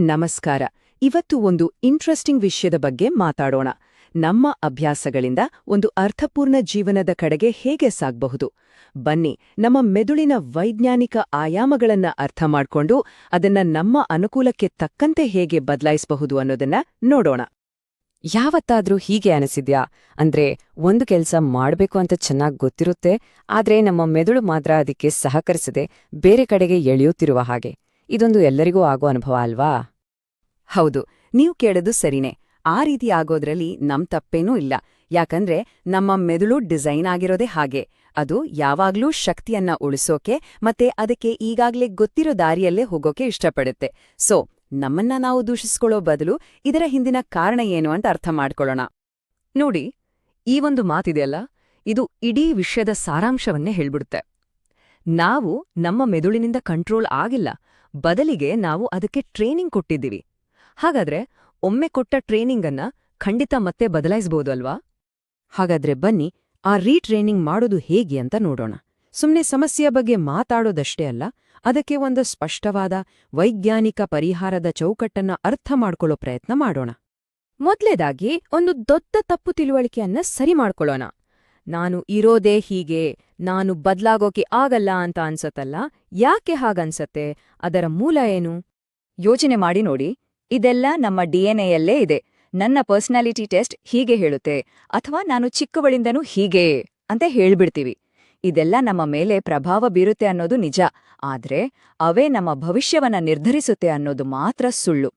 ನಮಸ್ಕಾರ. ಇವತ್ತು ಒಂದು ಇಂಟ್ರೆಸ್ಟಿಂಗ್ ವಿಷಯದ ಬಗ್ಗೆ ಮಾತಾಡೋಣ. ನಮ್ಮ ಅಭ್ಯಾಸಗಳಿಂದ ಒಂದು ಅರ್ಥಪೂರ್ಣ ಜೀವನದ ಕಡೆಗೆ ಹೇಗೆ ಸಾಗಬಹುದು? ಬನ್ನಿ, ನಮ್ಮ ಮೆದುಳಿನ ವೈಜ್ಞಾನಿಕ ಆಯಾಮಗಳನ್ನ ಅರ್ಥ ಮಾಡ್ಕೊಂಡು ಅದನ್ನ ನಮ್ಮ ಅನುಕೂಲಕ್ಕೆ ತಕ್ಕಂತೆ ಹೇಗೆ ಬದಲಾಯಿಸಬಹುದು ಅನ್ನೋದನ್ನ ನೋಡೋಣ. ಯಾವತ್ತಾದ್ರೂ ಹೀಗೆ ಅನಿಸಿದ್ಯಾ? ಅಂದ್ರೆ ಒಂದು ಕೆಲಸ ಮಾಡಬೇಕು ಅಂತ ಚೆನ್ನಾಗ್ ಗೊತ್ತಿರುತ್ತೆ, ಆದ್ರೆ ನಮ್ಮ ಮೆದುಳು ಮಾತ್ರ ಅದಕ್ಕೆ ಸಹಕರಿಸದೆ ಬೇರೆ ಕಡೆಗೆ ಎಳೆಯುತ್ತಿರುವ ಹಾಗೆ. ಇದೊಂದು ಎಲ್ಲರಿಗೂ ಆಗೋ ಅನುಭವ ಅಲ್ವಾ? ಹೌದು, ನೀವು ಕೇಳೋದು ಸರಿನೇ. ಆ ರೀತಿ ಆಗೋದ್ರಲ್ಲಿ ನಮ್ ತಪ್ಪೇನೂ ಇಲ್ಲ. ಯಾಕಂದ್ರೆ ನಮ್ಮ ಮೆದುಳು ಡಿಸೈನ್ ಆಗಿರೋದೇ ಹಾಗೆ. ಅದು ಯಾವಾಗ್ಲೂ ಶಕ್ತಿಯನ್ನ ಉಳಿಸೋಕೆ ಮತ್ತೆ ಅದಕ್ಕೆ ಈಗಾಗ್ಲೇ ಗೊತ್ತಿರೋ ದಾರಿಯಲ್ಲೇ ಹೋಗೋಕೆ ಇಷ್ಟಪಡುತ್ತೆ. ಸೊ, ನಮ್ಮನ್ನ ನಾವು ದೂಷಿಸ್ಕೊಳ್ಳೋ ಬದಲು ಇದರ ಹಿಂದಿನ ಕಾರಣ ಏನು ಅಂತ ಅರ್ಥ ಮಾಡ್ಕೊಳ್ಳೋಣ. ನೋಡಿ, ಈ ಒಂದು ಮಾತಿದೆಯಲ್ಲ? ಇದು ಇಡೀ ವಿಷಯದ ಸಾರಾಂಶವನ್ನೇ ಹೇಳ್ಬಿಡುತ್ತೆ. ನಾವು ನಮ್ಮ ಮೆದುಳಿನಿಂದ ಕಂಟ್ರೋಲ್ ಆಗಿಲ್ಲ. ಬದಲಿಗೆ ನಾವು ಅದಕ್ಕೆ ಟ್ರೈನಿಂಗ್ ಕೊಟ್ಟಿದ್ದೀವಿ. ಹಾಗಾದ್ರೆ ಒಮ್ಮೆ ಕೊಟ್ಟ ಟ್ರೈನಿಂಗ್ ಅನ್ನ ಖಂಡಿತ ಮತ್ತೆ ಬದಲಾಯಿಸಬಹುದು ಅಲ್ವಾ? ಹಾಗಾದ್ರೆ ಬನ್ನಿ, ಆ ರೀಟ್ರೈನಿಂಗ್ ಮಾಡೋದು ಹೇಗೆ ಅಂತ ನೋಡೋಣ. ಸುಮ್ನೆ ಸಮಸ್ಯೆಯ ಬಗ್ಗೆ ಮಾತಾಡೋದಷ್ಟೇ ಅಲ್ಲ, ಅದಕ್ಕೆ ಒಂದು ಸ್ಪಷ್ಟವಾದ ವೈಜ್ಞಾನಿಕ ಪರಿಹಾರದ ಚೌಕಟ್ಟನ್ನ ಅರ್ಥ ಮಾಡ್ಕೊಳ್ಳೋ ಪ್ರಯತ್ನ ಮಾಡೋಣ. ಮೊದ್ಲೇದಾಗಿ ಒಂದು ದೊಡ್ಡ ತಪ್ಪು ತಿಳುವಳಿಕೆಯನ್ನ ಸರಿ ಮಾಡ್ಕೊಳ್ಳೋಣ. ನಾನು ಇರೋದೇ ಹೀಗೆ, ನಾನು ಬದ್ಲಾಗೋಕೆ ಆಗಲ್ಲ ಅಂತ ಅನ್ಸತ್ತಲ್ಲ? ಯಾಕೆ ಹಾಗನ್ಸತ್ತೆ? ಅದರ ಮೂಲ ಏನು? ಯೋಚನೆ ಮಾಡಿ ನೋಡಿ. ಇದೆಲ್ಲ ನಮ್ಮ ಡಿಎನ್ಎಯಲ್ಲೇ ಇದೆ. ನನ್ನ ಪರ್ಸನಾಲಿಟಿ ಟೆಸ್ಟ್ ಹೀಗೆ ಹೇಳುತ್ತೆ. ಅಥವಾ ನಾನು ಚಿಕ್ಕವಳಿಂದನೂ ಹೀಗೆ ಅಂತ ಹೇಳ್ಬಿಡ್ತೀವಿ. ಇದೆಲ್ಲ ನಮ್ಮ ಮೇಲೆ ಪ್ರಭಾವ ಬೀರುತ್ತೆ ಅನ್ನೋದು ನಿಜ. ಆದ್ರೆ ಅವೇ ನಮ್ಮ ಭವಿಷ್ಯವನ್ನ ನಿರ್ಧರಿಸುತ್ತೆ ಅನ್ನೋದು ಮಾತ್ರ ಸುಳ್ಳು.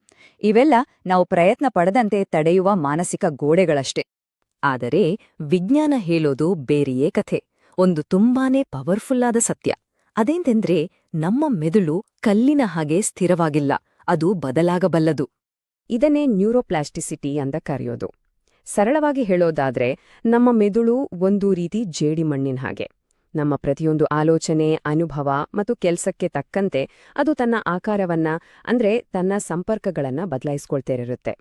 ಇವೆಲ್ಲ ನಾವು ಪ್ರಯತ್ನ ಪಡದಂತೆ ತಡೆಯುವ ಮಾನಸಿಕ ಗೋಡೆಗಳಷ್ಟೇ. ಆದರೆ ವಿಜ್ಞಾನ ಹೇಳೋದು ಬೇರೆಯೇ ಕಥೆ. ಒಂದು ತುಂಬಾನೇ ಪವರ್ಫುಲ್ಲಾದ ಸತ್ಯ. ಅದೇಂತೆಂದ್ರೆ ನಮ್ಮ ಮೆದುಳು ಕಲ್ಲಿನ ಹಾಗೆ ಸ್ಥಿರವಾಗಿಲ್ಲ. ಅದು ಬದಲಾಗಬಲ್ಲದು. ಇದನ್ನೇ ನ್ಯೂರೋಪ್ಲಾಸ್ಟಿಸಿಟಿ ಅಂತ ಕರೆಯೋದು. ಸರಳವಾಗಿ ಹೇಳೋದಾದ್ರೆ ನಮ್ಮ ಮೆದುಳು ಒಂದು ರೀತಿ ಜೇಡಿಮಣ್ಣಿನ ಹಾಗೆ. ನಮ್ಮ ಪ್ರತಿಯೊಂದು ಆಲೋಚನೆ, ಅನುಭವ ಮತ್ತು ಕೆಲಸಕ್ಕೆ ತಕ್ಕಂತೆ ಅದು ತನ್ನ ಆಕಾರವನ್ನ, ಅಂದ್ರೆ ತನ್ನ ಸಂಪರ್ಕಗಳನ್ನ ಬದಲಾಯಿಸ್ಕೊಳ್ತೇರಿರುತ್ತೆ.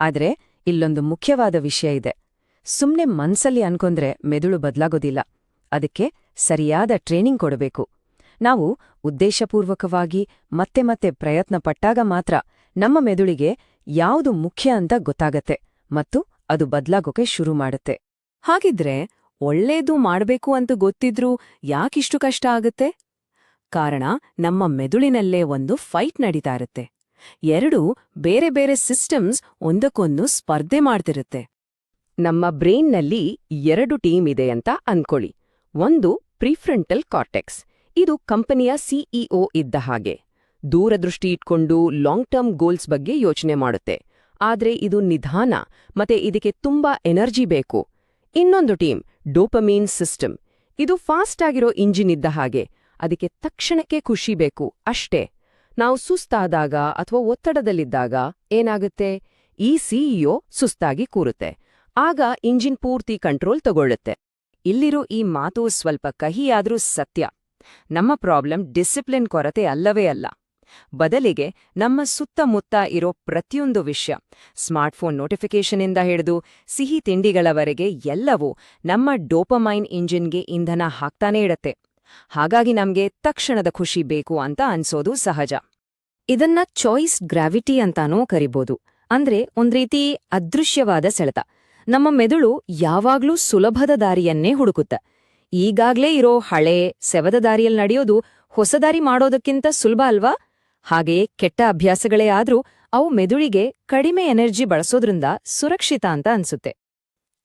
ಆದರೆ ಇಲ್ಲೊಂದು ಮುಖ್ಯವಾದ ವಿಷಯ ಇದೆ. ಸುಮ್ನೆ ಮನ್ಸಲ್ಲಿ ಅನ್ಕೊಂಡ್ರೆ ಮೆದುಳು ಬದಲಾಗೋದಿಲ್ಲ. ಅದಕ್ಕೆ ಸರಿಯಾದ ಟ್ರೈನಿಂಗ್ ಕೊಡಬೇಕು. ನಾವು ಉದ್ದೇಶಪೂರ್ವಕವಾಗಿ ಮತ್ತೆ ಮತ್ತೆ ಪ್ರಯತ್ನ ಪಟ್ಟಾಗ ಮಾತ್ರ ನಮ್ಮ ಮೆದುಳಿಗೆ ಯಾವುದು ಮುಖ್ಯ ಅಂತ ಗೊತ್ತಾಗತ್ತೆ ಮತ್ತು ಅದು ಬದ್ಲಾಗೋಕೆ ಶುರು ಮಾಡುತ್ತೆ. ಹಾಗಿದ್ರೆ ಒಳ್ಳೇದು ಮಾಡ್ಬೇಕು ಅಂತ ಗೊತ್ತಿದ್ರೂ ಯಾಕಿಷ್ಟು ಕಷ್ಟ ಆಗುತ್ತೆ? ಕಾರಣ ನಮ್ಮ ಮೆದುಳಿನಲ್ಲೇ ಒಂದು ಫೈಟ್ ನಡೀತಾ ಇರುತ್ತೆ. ಎರಡೂ ಬೇರೆ ಬೇರೆ ಸಿಸ್ಟಮ್ಸ್ ಒಂದಕ್ಕೊಂದು ಸ್ಪರ್ಧೆ ಮಾಡ್ತಿರುತ್ತೆ. ನಮ್ಮ ಬ್ರೈನ್ನಲ್ಲಿ ಎರಡು ಟೀಮ್ ಇದೆ ಅಂತ ಅನ್ಕೊಳ್ಳಿ. ಒಂದು ಪ್ರಿಫ್ರಂಟಲ್ ಕಾರ್ಟೆಕ್ಸ್. ಇದು ಕಂಪನಿಯ ಸಿಇಒ ಇದ್ದ ಹಾಗೆ. ದೂರದೃಷ್ಟಿ ಇಟ್ಕೊಂಡು ಲಾಂಗ್ ಟರ್ಮ್ ಗೋಲ್ಸ್ ಬಗ್ಗೆ ಯೋಚನೆ ಮಾಡುತ್ತೆ. ಆದ್ರೆ ಇದು ನಿಧಾನ ಮತ್ತೆ ಇದಕ್ಕೆ ತುಂಬಾ ಎನರ್ಜಿ ಬೇಕು. ಇನ್ನೊಂದು ಟೀಮ್, ಡೋಪಮೀನ್ ಸಿಸ್ಟಮ್. ಇದು ಫಾಸ್ಟ್ ಆಗಿರೋ ಇಂಜಿನ್ ಇದ್ದ ಹಾಗೆ. ಅದಕ್ಕೆ ತಕ್ಷಣಕ್ಕೆ ಖುಷಿ ಬೇಕು, ಅಷ್ಟೇ. ನಾವು ಸುಸ್ತಾದಾಗ ಅಥವಾ ಒತ್ತಡದಲ್ಲಿದ್ದಾಗ ಏನಾಗುತ್ತೆ? ಈ ಸಿಇಒ ಸುಸ್ತಾಗಿ ಕೂರುತ್ತೆ. ಆಗ ಇಂಜಿನ್ ಪೂರ್ತಿ ಕಂಟ್ರೋಲ್ ತಗೊಳ್ಳುತ್ತೆ. ಇಲ್ಲಿರೋ ಈ ಮಾತು ಸ್ವಲ್ಪ ಕಹಿಯಾದ್ರೂ ಸತ್ಯ. ನಮ್ಮ ಪ್ರಾಬ್ಲಮ್ ಡಿಸಿಪ್ಲಿನ್ ಕೊರತೆ ಅಲ್ಲವೇ ಅಲ್ಲ. ಬದಲಿಗೆ ನಮ್ಮ ಸುತ್ತಮುತ್ತ ಇರೋ ಪ್ರತಿಯೊಂದು ವಿಷಯ, ಸ್ಮಾರ್ಟ್ಫೋನ್ ನೋಟಿಫಿಕೇಶನಿಂದ ಹಿಡಿದು ಸಿಹಿ ತಿಂಡಿಗಳವರೆಗೆ ಎಲ್ಲವೂ ನಮ್ಮ ಡೋಪಮೈನ್ ಇಂಜಿನ್ಗೆ ಇಂಧನ ಹಾಕ್ತಾನೇ ಇಡತ್ತೆ. ಹಾಗಾಗಿ ನಮ್ಗೆ ತಕ್ಷಣದ ಖುಷಿ ಬೇಕು ಅಂತ ಅನ್ಸೋದು ಸಹಜ. ಇದನ್ನ ಚಾಯ್ಸ್ ಗ್ರಾವಿಟಿ ಅಂತಾನೂ ಕರಿಬೋದು. ಅಂದ್ರೆ ಒಂದ್ರೀತಿ ಅದೃಶ್ಯವಾದ ಸೆಳೆತ. ನಮ್ಮ ಮೆದುಳು ಯಾವಾಗ್ಲೂ ಸುಲಭದ ದಾರಿಯನ್ನೇ ಹುಡುಕುತ್ತ. ಈಗಾಗ್ಲೇ ಇರೋ ಹಳೆ, ಸೆವದ ದಾರಿಯಲ್ಲಿ ನಡೆಯೋದು ಹೊಸ ದಾರಿ ಮಾಡೋದಕ್ಕಿಂತ ಸುಲಭ ಅಲ್ವಾ? ಹಾಗೆಯೇ ಕೆಟ್ಟ ಅಭ್ಯಾಸಗಳೇ ಆದ್ರೂ ಅವು ಮೆದುಳಿಗೆ ಕಡಿಮೆ ಎನರ್ಜಿ ಬಳಸೋದ್ರಿಂದ ಸುರಕ್ಷಿತ ಅಂತ ಅನ್ಸುತ್ತೆ.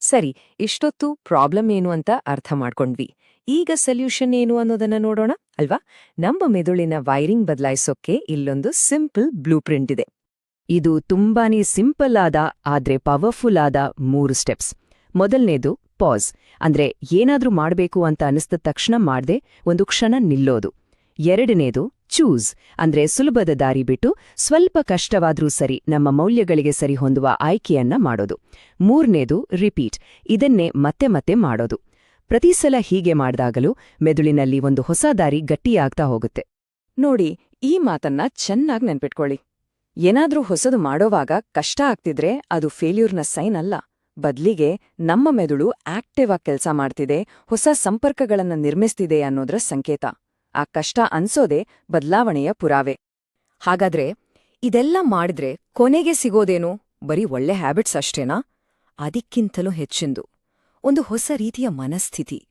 ಸರಿ, ಇಷ್ಟೊತ್ತು ಪ್ರಾಬ್ಲಮ್ ಏನು ಅಂತ ಅರ್ಥ ಮಾಡ್ಕೊಂಡ್ವಿ. ಈಗ ಸೊಲ್ಯೂಷನ್ ಏನು ಅನ್ನೋದನ್ನ ನೋಡೋಣ, ಅಲ್ವಾ? ನಮ್ಮ ಮೆದುಳಿನ ವೈರಿಂಗ್ ಬದಲಾಯಿಸೋಕೆ ಇಲ್ಲೊಂದು ಸಿಂಪಲ್ ಬ್ಲೂ ಪ್ರಿಂಟ್ ಇದೆ. ಇದು ತುಂಬಾನೇ ಸಿಂಪಲ್ ಆದ, ಆದ್ರೆ ಪವರ್ಫುಲ್ ಆದ ಮೂರು ಸ್ಟೆಪ್ಸ್ ಮೊದಲನೇದು ಪಾಸ್ ಅಂದ್ರೆ ಏನಾದ್ರೂ ಮಾಡಬೇಕು ಅಂತ ಅನಿಸ್ದ ತಕ್ಷಣ ಮಾಡದೆ ಒಂದು ಕ್ಷಣ ನಿಲ್ಲೋದು. ಎರಡನೇದು ಚೂಸ್ ಅಂದ್ರೆ ಸುಲಭದ ದಾರಿ ಬಿಟ್ಟು ಸ್ವಲ್ಪ ಕಷ್ಟವಾದ್ರೂ ಸರಿ ನಮ್ಮ ಮೌಲ್ಯಗಳಿಗೆ ಸರಿ ಹೊಂದುವ ಆಯ್ಕೆಯನ್ನ ಮಾಡೋದು. ಮೂರನೇದು ರಿಪೀಟ್ ಇದನ್ನೇ ಮತ್ತೆ ಮತ್ತೆ ಮಾಡೋದು. ಪ್ರತಿ ಸಲ ಹೀಗೆ ಮಾಡಿದಾಗಲೂ ಮೆದುಳಿನಲ್ಲಿ ಒಂದು ಹೊಸ ದಾರಿ ಗಟ್ಟಿಯಾಗ್ತಾ ಹೋಗುತ್ತೆ. ನೋಡಿ, ಈ ಮಾತನ್ನ ಚೆನ್ನಾಗಿ ನೆನ್ಪಿಟ್ಕೊಳ್ಳಿ. ಏನಾದ್ರೂ ಹೊಸದು ಮಾಡೋವಾಗ ಕಷ್ಟ ಆಗ್ತಿದ್ರೆ ಅದು ಫೇಲ್ಯೂರ್ನ ಸೈನ್ ಅಲ್ಲ. ಬದ್ಲಿಗೆ ನಮ್ಮ ಮೆದುಳು ಆಕ್ಟಿವ್ ಆಗಿ ಕೆಲಸ ಮಾಡ್ತಿದೆ, ಹೊಸ ಸಂಪರ್ಕಗಳನ್ನು ನಿರ್ಮಿಸ್ತಿದೆ ಅನ್ನೋದ್ರ ಸಂಕೇತ. ಆ ಕಷ್ಟ ಅನ್ಸೋದೇ ಬದಲಾವಣೆಯ ಪುರಾವೆ. ಹಾಗಾದ್ರೆ ಇದೆಲ್ಲ ಮಾಡಿದ್ರೆ ಕೊನೆಗೆ ಸಿಗೋದೇನು? ಬರೀ ಒಳ್ಳೆ ಹ್ಯಾಬಿಟ್ಸ್ ಅಷ್ಟೇನಾ? ಅದಕ್ಕಿಂತಲೂ ಹೆಚ್ಚಿಂದು. ಒಂದು ಹೊಸ ರೀತಿಯ ಮನಸ್ಥಿತಿ.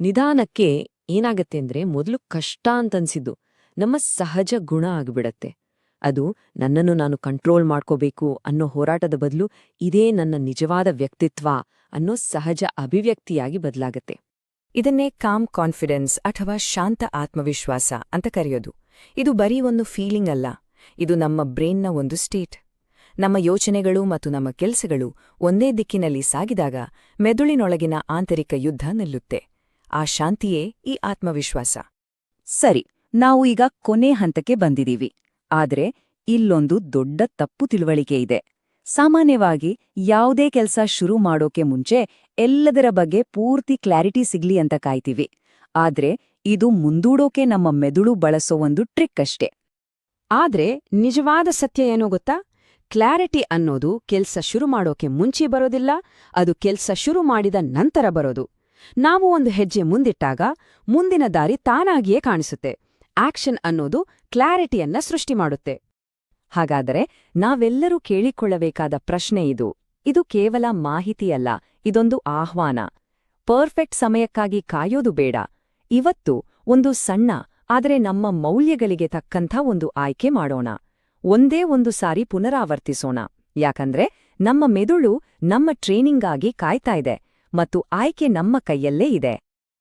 ನಿಧಾನಕ್ಕೆ ಏನಾಗತ್ತೆ ಅಂದ್ರೆ ಮೊದಲು ಕಷ್ಟ ಅಂತನ್ಸಿದ್ದು. ನಮ್ಮ ಸಹಜ ಗುಣ ಆಗ್ಬಿಡತ್ತೆ. ಅದು ನನ್ನನ್ನು ನಾನು ಕಂಟ್ರೋಲ್ ಮಾಡ್ಕೋಬೇಕು ಅನ್ನೋ ಹೋರಾಟದ ಬದಲು ಇದೇ ನನ್ನ ನಿಜವಾದ ವ್ಯಕ್ತಿತ್ವ ಅನ್ನೋ ಸಹಜ ಅಭಿವ್ಯಕ್ತಿಯಾಗಿ ಬದಲಾಗತ್ತೆ. ಇದನ್ನೇ ಕಾಮ್ ಕಾನ್ಫಿಡೆನ್ಸ್ ಅಥವಾ ಶಾಂತ ಆತ್ಮವಿಶ್ವಾಸ ಅಂತ ಕರೆಯೋದು. ಇದು ಬರೀ ಒಂದು ಫೀಲಿಂಗ್ ಅಲ್ಲ ಇದು ನಮ್ಮ ಬ್ರೈನ್ನ ಒಂದು ಸ್ಟೇಟ್. ನಮ್ಮ ಯೋಚನೆಗಳು ಮತ್ತು ನಮ್ಮ ಕೆಲಸಗಳು ಒಂದೇ ದಿಕ್ಕಿನಲ್ಲಿ ಸಾಗಿದಾಗ ಮೆದುಳಿನೊಳಗಿನ ಆಂತರಿಕ ಯುದ್ಧ ನಿಲ್ಲುತ್ತೆ. ಆ ಶಾಂತಿಯೇ ಈ ಆತ್ಮವಿಶ್ವಾಸ. ಸರಿ ನಾವು ಈಗ ಕೊನೆ ಹಂತಕ್ಕೆ ಬಂದಿದೀವಿ ಆದ್ರೆ ಇಲ್ಲೊಂದು ದೊಡ್ಡ ತಪ್ಪು ತಿಳುವಳಿಕೆ ಇದೆ. ಸಾಮಾನ್ಯವಾಗಿ ಯಾವುದೇ ಕೆಲಸ ಶುರು ಮಾಡೋಕೆ ಮುಂಚೆ ಎಲ್ಲದರ ಬಗ್ಗೆ ಪೂರ್ತಿ ಕ್ಲಾರಿಟಿ ಸಿಗ್ಲಿ ಅಂತ ಕಾಯ್ತೀವಿ. ಆದ್ರೆ ಇದು ಮುಂದೂಡೋಕೆ ನಮ್ಮ ಮೆದುಳು ಬಳಸೋ ಒಂದು ಟ್ರಿಕ್ ಅಷ್ಟೇ. ಆದ್ರೆ ನಿಜವಾದ ಸತ್ಯ ಏನೋ ಗೊತ್ತಾ? ಕ್ಲಾರಿಟಿ ಅನ್ನೋದು ಕೆಲ್ಸ ಶುರು ಮಾಡೋಕೆ ಮುಂಚೆ ಬರೋದಿಲ್ಲ, ಅದು ಕೆಲ್ಸ ಶುರು ಮಾಡಿದ ನಂತರ ಬರೋದು. ನಾವು ಒಂದು ಹೆಜ್ಜೆ ಮುಂದಿಟ್ಟಾಗ ಮುಂದಿನ ದಾರಿ ತಾನಾಗಿಯೇ ಕಾಣಿಸುತ್ತೆ. ಆಕ್ಷನ್ ಅನ್ನೋದು ಕ್ಲಾರಿಟಿಯನ್ನ ಸೃಷ್ಟಿ ಮಾಡುತ್ತೆ. ಹಾಗಾದರೆ ನಾವೆಲ್ಲರೂ ಕೇಳಿಕೊಳ್ಳಬೇಕಾದ ಪ್ರಶ್ನೆ ಇದು. ಇದು ಕೇವಲ ಮಾಹಿತಿಯಲ್ಲ, ಇದೊಂದು ಆಹ್ವಾನ. ಪರ್ಫೆಕ್ಟ್ ಸಮಯಕ್ಕಾಗಿ ಕಾಯೋದು ಬೇಡ. ಇವತ್ತು ಒಂದು ಸಣ್ಣ, ಆದರೆ ನಮ್ಮ ಮೌಲ್ಯಗಳಿಗೆ ತಕ್ಕಂಥ ಒಂದು ಆಯ್ಕೆ ಮಾಡೋಣ. ಒಂದೇ ಒಂದು ಸಾರಿ ಪುನರಾವರ್ತಿಸೋಣ. ಯಾಕಂದ್ರೆ ನಮ್ಮ ಮೆದುಳು ನಮ್ಮ ಟ್ರೈನಿಂಗಾಗಿ ಕಾಯ್ತಾ ಇದೆ, ಮತ್ತು ಆಯ್ಕೆ ನಮ್ಮ ಕೈಯಲ್ಲೇ ಇದೆ.